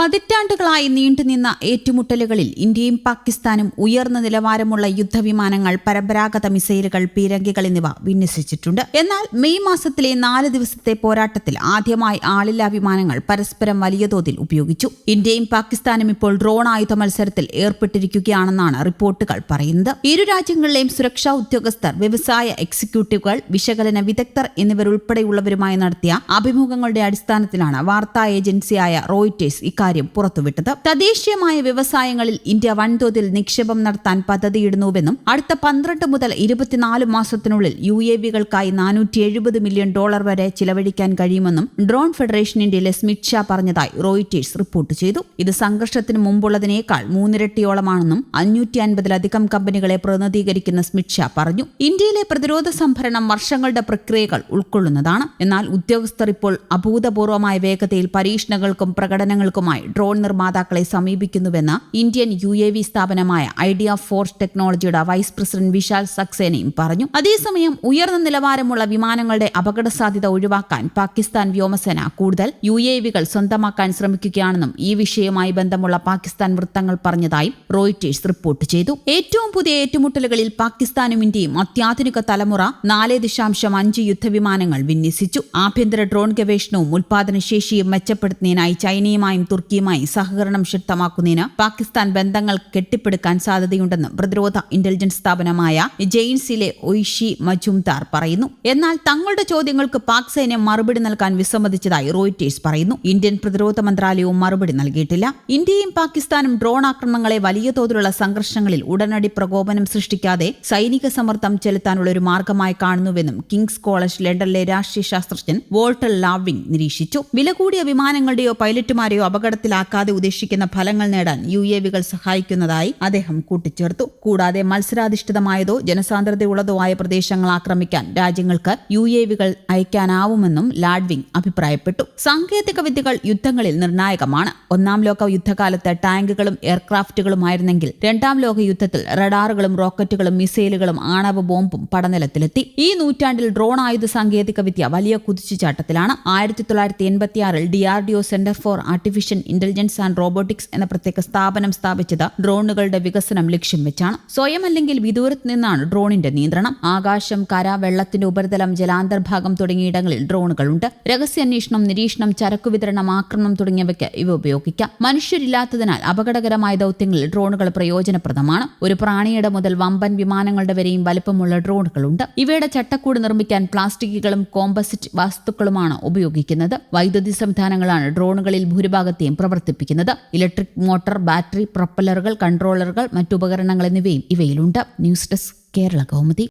പതിറ്റാണ്ടുകളായി നീണ്ടുനിന്ന ഏറ്റുമുട്ടലുകളിൽ ഇന്ത്യയും പാകിസ്ഥാനും ഉയർന്ന നിലവാരമുള്ള യുദ്ധവിമാനങ്ങൾ പരമ്പരാഗത മിസൈലുകൾ പീരങ്കികൾ എന്നിവ വിന്യസിച്ചിട്ടുണ്ട്. എന്നാൽ മെയ് മാസത്തിലെ നാല് ദിവസത്തെ പോരാട്ടത്തിൽ ആദ്യമായി ആളില്ലാ വിമാനങ്ങൾ പരസ്പരം വലിയ തോതിൽ ഉപയോഗിച്ചു. ഇന്ത്യയും പാകിസ്ഥാനും ഇപ്പോൾ ഡ്രോൺ ആയുധ മത്സരത്തിൽ ഏർപ്പെട്ടിരിക്കുകയാണെന്നാണ് റിപ്പോർട്ടുകൾ പറയുന്നത്. ഇരു രാജ്യങ്ങളിലെയും സുരക്ഷാ ഉദ്യോഗസ്ഥർ വ്യവസായ എക്സിക്യൂട്ടീവുകൾ വിശകലന വിദഗ്ധർ എന്നിവരുൾപ്പെടെയുള്ളവരുമായി നടത്തിയ അഭിമുഖങ്ങളുടെ അടിസ്ഥാനത്തിലാണ് വാർത്താ ഏജൻസിയായ റോയിറ്റേഴ്സ് ഇക്കാര്യം പുറത്തുവിട്ടത്. തദ്ദേശീയമായ വ്യവസായങ്ങളിൽ ഇന്ത്യ വൻതോതിൽ നിക്ഷേപം നടത്താൻ പദ്ധതിയിടുന്നുവെന്നും അടുത്ത പന്ത്രണ്ട് മുതൽ ഇരുപത്തിനാല് മാസത്തിനുള്ളിൽ യു എ വികൾക്കായി നാനൂറ്റി എഴുപത് മില്യൺ ഡോളർ വരെ ചിലവഴിക്കാൻ കഴിയുമെന്നും ഡ്രോൺ ഇന്ത്യയിലെ സ്മിത് ഷാ പറഞ്ഞതായി റോയിറ്റേഴ്സ് റിപ്പോർട്ട് ചെയ്തു. ഇത് സംഘർഷത്തിന് മുമ്പുള്ളതിനേക്കാൾ മൂന്നിരട്ടിയോളമാണെന്നും അഞ്ഞൂറ്റി അൻപതിലധികം കമ്പനികളെ പ്രതിനിധീകരിക്കുന്ന സ്മിത് ഷാ പറഞ്ഞു. ഇന്ത്യയിലെ പ്രതിരോധ സംഭരണം വർഷങ്ങളുടെ പ്രക്രിയകൾ ഉൾക്കൊള്ളുന്നതാണ്. എന്നാൽ ഉദ്യോഗസ്ഥർ ഇപ്പോൾ അഭൂതപൂർവമായ വേഗതയിൽ പരീക്ഷണങ്ങൾക്കും പ്രകടനങ്ങൾക്കുമായി ഡ്രോൺ നിർമ്മാതാക്കളെ സമീപിക്കുന്നുവെന്ന് ഇന്ത്യൻ യു എ വി സ്ഥാപനമായ ഐഡിയ ഫോർസ് ടെക്നോളജിയുടെ വൈസ് പ്രസിഡന്റ് വിശാൽ സക്സേനയും പറഞ്ഞു. അതേസമയം ഉയർന്ന നിലവാരമുള്ള വിമാനങ്ങളുടെ അപകട സാധ്യത ഒഴിവാക്കാൻ പാകിസ്ഥാൻ വ്യോമസേന കൂടുതൽ യു എ വികൾ സ്വന്തമാക്കാൻ ശ്രമിക്കുകയാണെന്നും ഈ വിഷയവുമായി ബന്ധമുള്ള പാകിസ്ഥാൻ വൃത്തങ്ങൾ പറഞ്ഞതായും റോയിറ്റേഴ്സ് റിപ്പോർട്ട് ചെയ്തു. ഏറ്റവും പുതിയ ഏറ്റുമുട്ടലുകളിൽ പാകിസ്ഥാനും ഇന്ത്യയും അത്യാധുനിക തലമുറ നാല് ദശാംശം അഞ്ച് യുദ്ധവിമാനങ്ങൾ വിന്യസിച്ചു. ആഭ്യന്തര ഡ്രോൺ ഗവേഷണവും ഉൽപാദനശേഷിയും മെച്ചപ്പെടുത്തുന്നതിനായി ചൈനയുമായും തുർക്കിയുമായും സഹകരണം ശക്തമാക്കുന്നതിന് പാകിസ്ഥാൻ ബന്ധങ്ങൾ കെട്ടിപ്പടുക്കാൻ സാധ്യതയുണ്ടെന്ന് പ്രതിരോധ ഇന്റലിജൻസ് സ്ഥാപനമായ ജെയിൻസിലെ ഒയ്ഷി മജുംദാർ പറയുന്നു. എന്നാൽ തങ്ങളുടെ ചോദ്യങ്ങൾക്ക് പാക് സൈന്യം മറുപടി നൽകാൻ വിസമ്മതിച്ചതായി റോയിറ്റേഴ്സ് പറയുന്നു. ഇന്ത്യൻ പ്രതിരോധ മന്ത്രാലയവും മറുപടി നൽകിയിട്ടില്ല. ഇന്ത്യയും പാകിസ്ഥാനും ഡ്രോൺ ആക്രമണങ്ങളെ വലിയ തോതിലുള്ള സംഘർഷങ്ങളിൽ ഉടനടി പ്രകോപനം സൃഷ്ടിക്കാതെ സൈനിക സമ്മർദ്ദം ചെലുത്താനുള്ള ഒരു മാർഗമായി കാണുന്നുവെന്നും കിങ്സ് കോളേജ് ലണ്ടനിലെ രാഷ്ട്രീയ ശാസ്ത്രജ്ഞൻ വോൾട്ടർ ലാവിംഗ് നിരീക്ഷിച്ചു. വില കൂടിയ വിമാനങ്ങളുടെയോ പൈലറ്റുമാരെയോ അപകടത്തിലാക്കാതെ ഉദ്ദേശിക്കുന്ന ഫലങ്ങൾ നേടാൻ യു എ വികൾ സഹായിക്കുന്നതായി അദ്ദേഹം കൂട്ടിച്ചേർത്തു. കൂടാതെ മത്സരാധിഷ്ഠിതമായതോ ജനസാന്ദ്രതയുള്ളതോ ആയ പ്രദേശങ്ങൾ ആക്രമിക്കാൻ രാജ്യങ്ങൾക്ക് യു എ വികൾ അയക്കാനാവുമെന്നും ലാഡ്വിംഗ് അഭിപ്രായപ്പെട്ടു. സാങ്കേതിക വിദ്യകൾ യുദ്ധങ്ങളിൽ നിർണായകമാണ്. ഒന്നാം ലോക യുദ്ധകാലത്ത് ടാങ്കുകളും എയർക്രാഫ്റ്റുകളുമായിരുന്നെങ്കിൽ രണ്ടാം ലോക യുദ്ധത്തിൽ റഡാറുകളും റോക്കറ്റുകളും മിസൈലുകളും ആണവ ബോംബും പടനിലത്തിലെത്തി. ഈ നൂറ്റാണ്ടിൽ ഡ്രോൺ ആയുധ സാങ്കേതിക വിദ്യ വലിയ കുതിച്ചുചാട്ടത്തിലാണ്. ആയിരത്തി തൊള്ളായിരത്തി എൺപത്തിയാറിൽ D R D O centre for artificial intelligence and robotics എന്ന പ്രത്യേക സ്ഥാപനം സ്ഥാപിച്ചത് ഡ്രോണുകളുടെ വികസനം ലക്ഷ്യം വെച്ചാണ്. സ്വയം അല്ലെങ്കിൽ വിദൂരത്ത് നിന്നാണ് ഡ്രോണിന്റെ നിയന്ത്രണം. ആകാശം കര വെള്ളത്തിന്റെ ഉപരിതലം ജലാന്തർഭാഗം തുടങ്ങിയിടങ്ങളിൽ ഡ്രോണുകളുണ്ട്. രഹസ്യാന്വേഷണം നിരീക്ഷണം ചരക്കുവിതരണം ആക്രമണം തുടങ്ങിയവയ്ക്ക് ഇവ ഉപയോഗിക്കാം. മനുഷ്യരില്ലാത്തതിനാൽ അപകടകരമായ ദൗത്യങ്ങളിൽ ഡ്രോണുകൾ പ്രയോജനപ്രദമാണ്. ഒരു പ്രാണിയുടെ മുതൽ വമ്പൻ വിമാനങ്ങളുടെ വരെയും വലുപ്പമുള്ള ഡ്രോണുകളുണ്ട്. ഇവയുടെ ചട്ടക്കൂട് നിർമ്മിക്കാൻ പ്ലാസ്റ്റിക്കുകളും കോമ്പസിറ്റ് വസ്തുക്കളുമാണ് ഉപയോഗിക്കുന്നത്. വൈദ്യുതി സംവിധാനങ്ങളാണ് ഡ്രോണുകളിൽ ഭൂരിഭാഗത്തെയും പ്രവർത്തിപ്പിക്കുന്നത്. ഇലക്ട്രിക് മോട്ടോർ ബാറ്ററി പ്രൊപ്പല്ലറുകൾ കൺട്രോളറുകൾ മറ്റുപകരണങ്ങൾ എന്നിവയും ഇവയിലുണ്ട്. News desk Kerala Kaumudi.